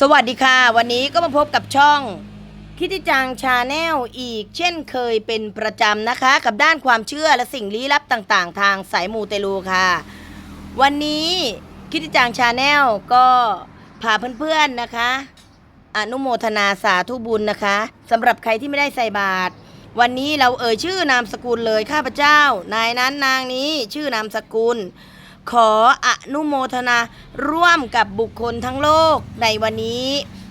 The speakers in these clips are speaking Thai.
สวัสดีค่ะ วันนี้ก็มาพบกับช่อง คิติจังชาแนลอีก เช่นเคยเป็นประจำนะคะ กับด้านความเชื่อและสิ่งลี้ลับต่างๆ ทางสายมูเตลูค่ะ วันนี้คิติจังชาแนลก็พาเพื่อนๆนะคะ อนุโมทนาสาธุบุญนะคะสำหรับใครที่ไม่ได้ใส่บาตรวันนี้เราเอ่ยชื่อนามสกุลเลยข้าพเจ้านายนั้นนางนี้ชื่อนามสกุล ขออนุโมทนาร่วมกับบุคคลทั้งโลกในวันนี้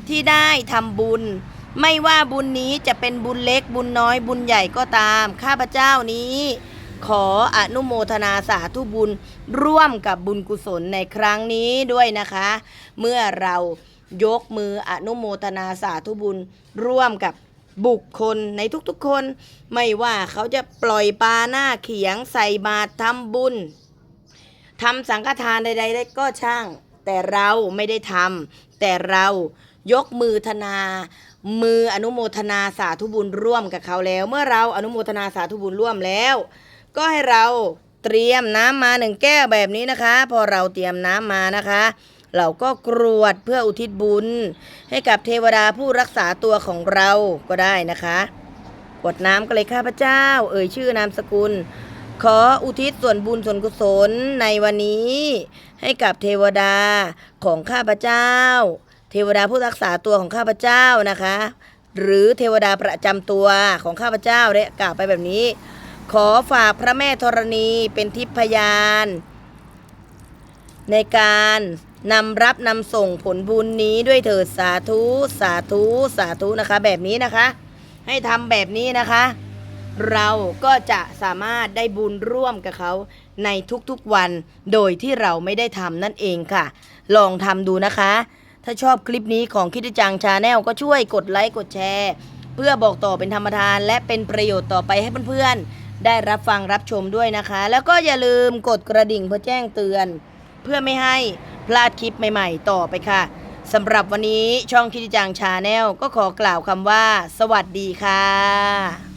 ที่ได้ทำบุญ ไม่ว่าบุญนี้จะเป็นบุญเล็กบุญน้อยบุญใหญ่ก็ตาม ข้าพเจ้านี้ ขออนุโมทนาสาธุบุญ ร่วมกับบุญกุศลในครั้งนี้ด้วยนะคะ เมื่อเรายกมืออนุโมทนาสาธุบุญ ร่วมกับบุคคลในทุกๆคน ไม่ว่าเขาจะปล่อยปลาหน้าเขียงใส่บาตรทำบุญ ทำสังฆทานใดๆก็ช่าง แต่เราไม่ได้ทำแต่เรายกมือธนา มืออนุโมทนาสาธุบุญร่วมกับเขาแล้ว เมื่อเราอนุโมทนาสาธุบุญร่วมแล้ว ก็ให้เราเตรียมน้ำมาหนึ่งแก้วแบบนี้นะคะ พอเราเตรียมน้ำมานะคะ เราก็กรวดเพื่ออุทิศบุญ ให้กับเทวดาผู้รักษาตัวของเราก็ได้นะคะกดน้ำกันเลยข้าพเจ้า เอ่ยชื่อนามสกุล ขออุทิศส่วนบุญส่วนกุศลในวันนี้ ให้กับเทวดาของข้าพเจ้า เทวดาผู้รักษาตัวของข้าพเจ้านะคะ หรือเทวดาประจำตัวของข้าพเจ้าและกล่าวไปแบบนี้ ขอฝากพระแม่ธรณีเป็นทิพยาน ในการนำรับนำส่งผลบุญนี้ด้วยเถิดสาธุสาธุสาธุนะคะ แบบนี้นะคะ ให้ทำแบบนี้นะคะ เราก็จะสามารถได้บุญร่วมกับเขาในทุกๆวัน โดยที่เราไม่ได้ทำนั่นเองค่ะ ลองทำดูนะคะ ถ้าชอบคลิปนี้ของคิดจังชาแนลก็ช่วยกดไลค์กดแชร์ เพื่อบอกต่อเป็นธรรมทาน และเป็นประโยชน์ต่อไปให้เพื่อนๆ ได้รับฟังรับชมด้วยนะคะ แล้วก็อย่าลืมกดกระดิ่งเพื่อแจ้งเตือน เพื่อไม่ให้พลาดคลิปใหม่ ๆ ต่อไปค่ะสำหรับวันนี้ช่องคิดจังชาแนลก็ขอกล่าวคำว่า สวัสดีค่ะ